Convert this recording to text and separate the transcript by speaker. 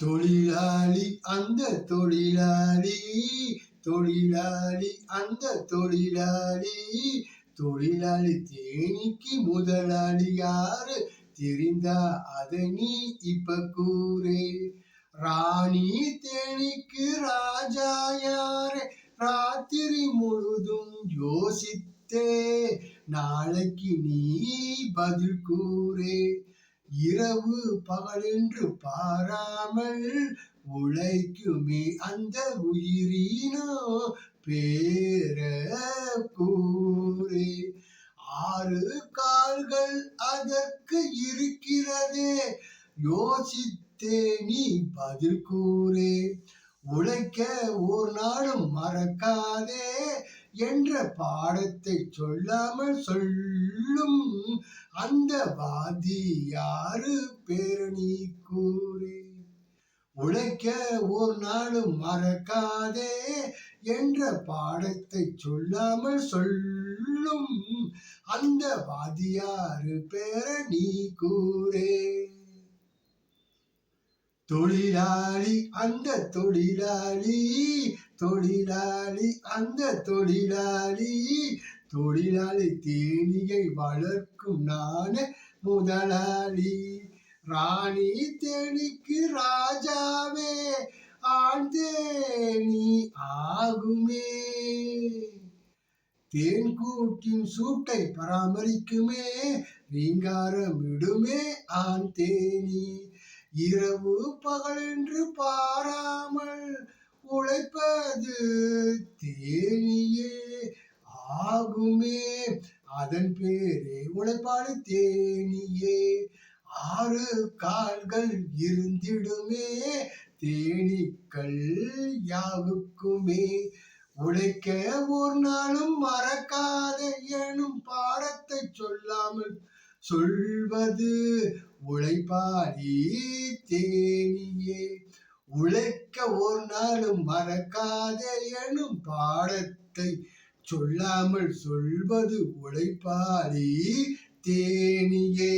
Speaker 1: தொழிலாளி அந்த தொழிலாளி தொழிலாளி அந்த தொழிலாளி. தொழிலாளி தேனிக்கு முதலாளி யாரு? தெரிந்தா அதை நீ இப்ப கூறு. ராணி தேனிக்கு ராஜா யாரு? ராத்திரி முழுதும் யோசித்தே நாளைக்கு நீ பதில் கூறே. இரவு பகலென்று பாராமல் உழைக்குமே அந்த உயிரினோ பேர கூறே ஆறு கால்கள் அதற்கு இருக்கிறதே யோசித்தே நீ பதில் கூறே. உழைக்க ஒரு நாளும் மறக்காதே என்ற பாடத்தை சொல்லாமல் சொல்லும் அந்த வாதியாரு பேரணி கூறே. உழைக்க ஒரு நாளும் மறக்காதே என்ற பாடத்தை சொல்லாமல் சொல்லும் அந்த வாதியாரு நீ கூறே. தொழிலாளி அந்த தொழிலாளி தொழிலாளி அந்த தொழிலாளி தொழிலாளி தேனியை வளர்க்கும் நானே முதலாளி. ராணி தேனிக்கு ராஜாவே ஆண் தேனி ஆகுமே. தேன் கூட்டின் சூட்டை பராமரிக்குமே ரீங்காரம் விடுமே ஆண் தேனி. இரவு பகலென்று பாராமல் உழைப்பது தேனியே ஆகுமே. அதன் பேரே உழைப்பாடு தேனியே. ஆறு கால்கள் இருந்திடுமே. தேனீக்கள் யாவுக்குமே. உழைக்க ஒரு நாளும் மறக்காத எனும் பாடத்தை சொல்லாமல் சொல்வது உழைப்பாடி தேனியே. உழை ஒரு மறக்காத எனும் பாடத்தை சொல்லாமல் சொல்வது உழைப்பாளி தேனியே.